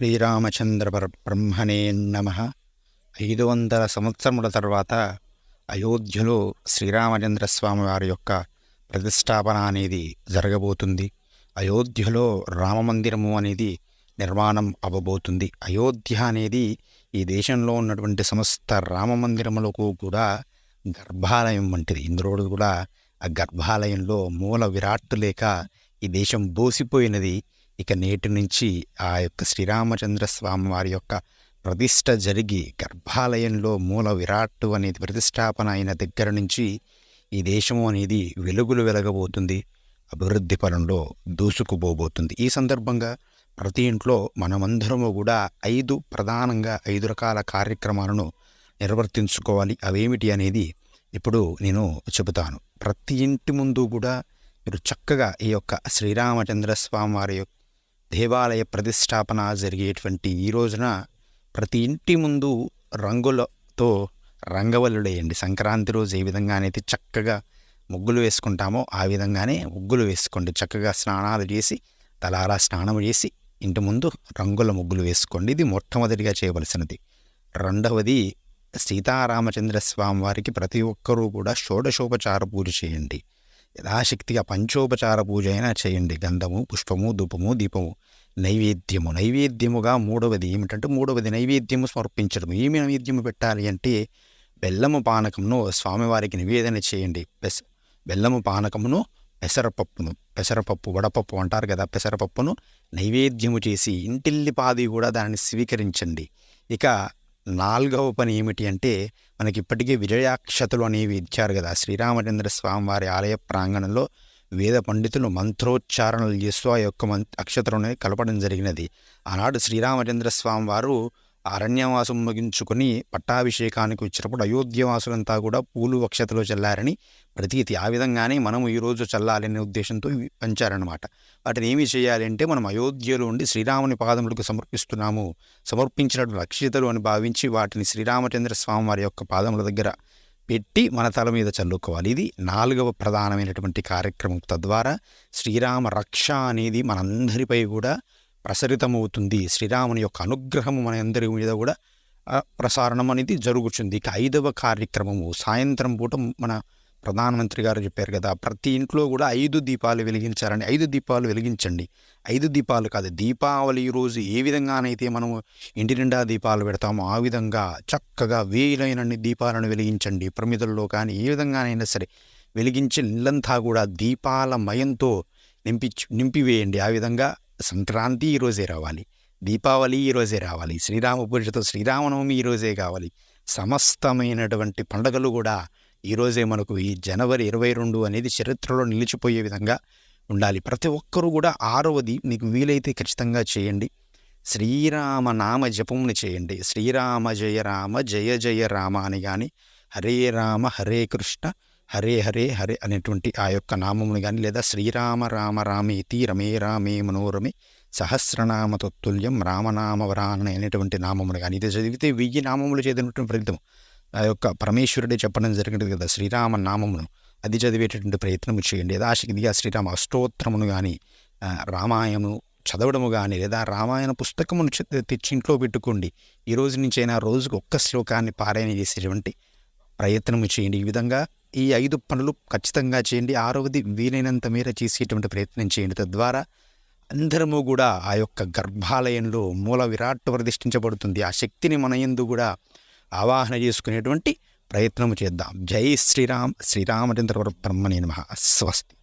శ్రీరామచంద్ర బ్రహ్మణే నమ. ఐదు వందల సంవత్సరముల తర్వాత అయోధ్యలో శ్రీరామచంద్ర స్వామి వారి యొక్క ప్రతిష్టాపన అనేది జరగబోతుంది. అయోధ్యలో రామమందిరము అనేది నిర్మాణం అవ్వబోతుంది. అయోధ్య అనేది ఈ దేశంలో ఉన్నటువంటి సమస్త రామమందిరములకు కూడా గర్భాలయం వంటిది. ఇందులో కూడా ఆ గర్భాలయంలో మూల విరాట్టు లేక ఈ దేశం బోసిపోయినది ఇక నేటి నుంచి ఆ యొక్క శ్రీరామచంద్ర స్వామి వారి యొక్క ప్రతిష్ట జరిగి గర్భాలయంలో మూల విరాట్టు అనేది ప్రతిష్టాపన అయిన దగ్గర నుంచి ఈ దేశము అనేది వెలుగులు వెలగబోతుంది. అభివృద్ధి పరంలో దూసుకుపోబోతుంది. ఈ సందర్భంగా ప్రతి ఇంట్లో మనమందరము కూడా ఐదు ప్రధానంగా ఐదు రకాల కార్యక్రమాలను నిర్వర్తించుకోవాలి. అవేమిటి అనేది ఇప్పుడు నేను చెబుతాను. ప్రతి ఇంటి ముందు కూడా మీరు చక్కగా ఈ యొక్క శ్రీరామచంద్ర స్వామి వారి యొక్క దేవాలయ ప్రతిష్టాపన జరిగేటువంటి ఈ రోజున ప్రతి ఇంటి ముందు రంగులతో రంగవల్లుడేయండి సంక్రాంతి రోజు ఏ విధంగా అనేది చక్కగా ముగ్గులు వేసుకుంటామో ఆ విధంగానే ముగ్గులు వేసుకోండి. చక్కగా స్నానాలు చేసి తలారా స్నానం చేసి ఇంటి ముందు రంగుల ముగ్గులు వేసుకోండి. ఇది మొట్టమొదటిగా చేయవలసినది. రెండవది సీతారామచంద్ర స్వామి వారికి ప్రతి ఒక్కరూ కూడా షోడశోపచార పూజ చేయండి. యథాశక్తిగా పంచోపచార పూజ అయినా చేయండి. గంధము పుష్పము ధూపము దీపము. నైవేద్యము. నైవేద్యముగా మూడవది ఏమిటంటే మూడవది నైవేద్యము సమర్పించడం ఏమి నైవేద్యము పెట్టాలి అంటే బెల్లము పానకమును స్వామివారికి నివేదన చేయండి. పెస బెల్లము పానకమును పెసరపప్పును పెసరపప్పు వడపప్పు అంటారు కదా పెసరపప్పును నైవేద్యము చేసి ఇంటిల్లిపాది కూడా దాన్ని స్వీకరించండి. ఇక నాలుగవ పని ఏమిటి అంటే మనకి ఇప్పటికే విజయాక్షతలు అనేవి ఇచ్చారు కదా. శ్రీరామచంద్ర స్వామి వారి ఆలయ ప్రాంగణంలో వేద పండితులు మంత్రోచ్చారణలు చేస్తూ ఆ యొక్క మం అనేవి కలపడం జరిగినది. ఆనాడు శ్రీరామచంద్ర స్వామి వారు అరణ్యవాసం ముగించుకుని పట్టాభిషేకానికి వచ్చినప్పుడు అయోధ్యవాసులంతా కూడా పూలు వక్షతలో చల్లారని ప్రతీతి. ఆ విధంగానే మనం ఈరోజు చల్లాలనే ఉద్దేశంతో పంచారనమాట వాటిని ఏమి చేయాలి అంటే మనం అయోధ్యలో ఉండి శ్రీరాముని పాదములకు సమర్పిస్తున్నాము. సమర్పించినట్టు రక్షితలు అని భావించి వాటిని శ్రీరామచంద్ర స్వామి వారి యొక్క పాదముల దగ్గర పెట్టి మన తల మీద చల్లుకోవాలి. ఇది నాలుగవ ప్రధానమైనటువంటి కార్యక్రమం. తద్వారా శ్రీరామ రక్ష అనేది మనందరిపై కూడా ప్రసరితమవుతుంది. శ్రీరాముని యొక్క అనుగ్రహము మన అందరి మీద కూడా ప్రసారణం అనేది జరుగుతుంది ఇక ఐదవ కార్యక్రమము సాయంత్రం పూట మన ప్రధానమంత్రి గారు చెప్పారు కదా ప్రతి ఇంట్లో కూడా ఐదు దీపాలు వెలిగించాలని. ఐదు దీపాలు వెలిగించండి. ఐదు దీపాలు కాదు దీపావళి రోజు ఏ విధంగానైతే మనము ఇంటి నిండా దీపాలు పెడతామో ఆ విధంగా చక్కగా వేలైనన్ని దీపాలను వెలిగించండి. ప్రమిదల్లో కానీ ఏ విధంగానైనా సరే వెలిగించి ఇల్లంతా కూడా దీపాల మయంతో నింపి నింపివేయండి. ఆ విధంగా సంక్రాంతి ఈరోజే రావాలి. దీపావళి ఈరోజే రావాలి. శ్రీరామ పూజతో శ్రీరామనవమి ఈరోజే కావాలి. సమస్తమైనటువంటి పండుగలు కూడా ఈరోజే మనకు ఈ జనవరి ఇరవై రెండు అనేది చరిత్రలో నిలిచిపోయే విధంగా ఉండాలి. ప్రతి ఒక్కరూ కూడా ఆరవది మీకు వీలైతే ఖచ్చితంగా చేయండి. శ్రీరామ నామ జపముని చేయండి. శ్రీరామ జయ రామ జయ జయ రామ అని కానీ హరే రామ హరే కృష్ణ హరే హరే హరే అనేటువంటి ఆ యొక్క నామమును కానీ లేదా శ్రీరామ రామ రామేతి రమే రామే మనోరమే సహస్రనామ తత్తుల్యం రామనామ వరాన అనేటువంటి నామమును కానీ ఇది చదివితే వెయ్యి నామములు చదివినటువంటి ప్రయత్నం ఆ యొక్క పరమేశ్వరుడే చెప్పడం జరిగింది కదా శ్రీరామ నామమును. అది చదివేటటువంటి ప్రయత్నం చేయండి. యథాశక్తిగా శ్రీరామ అష్టోత్తరమును కానీ రామాయణము చదవడము కానీ లేదా రామాయణ పుస్తకమును తెచ్చి ఇంట్లో పెట్టుకోండి. ఈ రోజు నుంచైనా రోజుకు ఒక్క శ్లోకాన్ని పారాయణ చేసేటువంటి ప్రయత్నము చేయండి. ఈ విధంగా ఈ ఐదు పనులు ఖచ్చితంగా చేయండి. ఆరవది వీలైనంత మేర చేసేటువంటి ప్రయత్నం చేయండి. తద్వారా అందరము కూడా ఆ యొక్క గర్భాలయంలో మూల విరాట్ ప్రతిష్ఠించబడుతుంది. ఆ శక్తిని మన యందు కూడా ఆవాహన చేసుకునేటువంటి ప్రయత్నం చేద్దాం. జై శ్రీరామ్. శ్రీరామచంద్రవర బ్రహ్మణే నమ. స్వస్తి.